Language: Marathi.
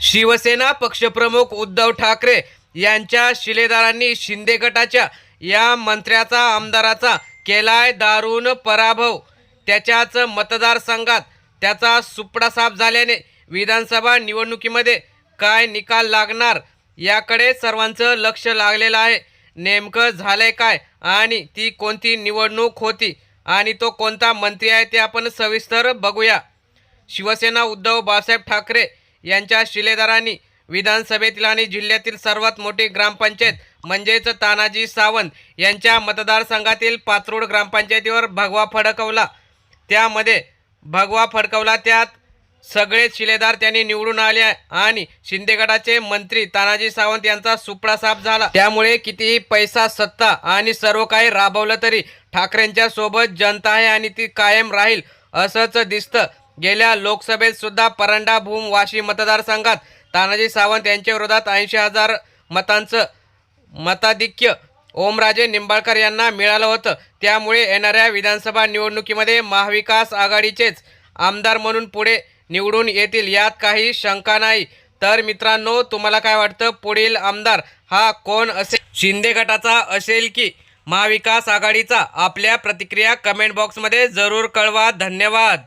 शिवसेना पक्षप्रमुख उद्धव ठाकरे यांच्या शिलेदारांनी शिंदे गटाच्या या मंत्र्याचा आमदाराचा केलाय दारुण पराभव. त्याच्याच मतदारसंघात त्याचा सुपडा साफ झाल्याने विधानसभा निवडणुकीमध्ये काय निकाल लागणार याकडे सर्वांचं लक्ष लागलेलं आहे. नेमकं झालंय काय आणि ती कोणती निवडणूक होती आणि तो कोणता मंत्री आहे ते आपण सविस्तर बघूया. शिवसेना उद्धव बाळासाहेब ठाकरे यांच्या शिलेदारांनी विधानसभेतील आणि जिल्ह्यातील सर्वात मोठी ग्रामपंचायत म्हणजेच तानाजी सावंत यांच्या मतदारसंघातील पात्रोड ग्रामपंचायतीवर भगवा फडकवला. त्यामध्ये भगवा फडकवला त्यात सगळेच शिलेदार त्यांनी निवडून आले आणि शिंदे गटाचे मंत्री तानाजी सावंत यांचा सुपडा साफ झाला. त्यामुळे कितीही पैसा सत्ता आणि सर्व काही राबवलं तरी ठाकरेंच्या सोबत जनता आहे आणि ती कायम राहील असंच दिसतं. गेल्या लोकसभेत सुद्धा परंडा भूम वाशी मतदारसंघात तानाजी सावंत यांच्या विरोधात ऐंशी हजार मतांचं मताधिक्य ओमराजे निंबाळकर यांना मिळालं होतं. त्यामुळे येणाऱ्या विधानसभा निवडणुकीमध्ये महाविकास आघाडीचेच आमदार म्हणून पुढे निवडून येतील यात काही शंका नाही. तर मित्रांनो तुम्हाला काय वाटतं? पुढील आमदार हा कोण असेल? शिंदे गटाचा असेल की महाविकास आघाडीचा? आपल्या प्रतिक्रिया कमेंट बॉक्समध्ये जरूर कळवा. धन्यवाद.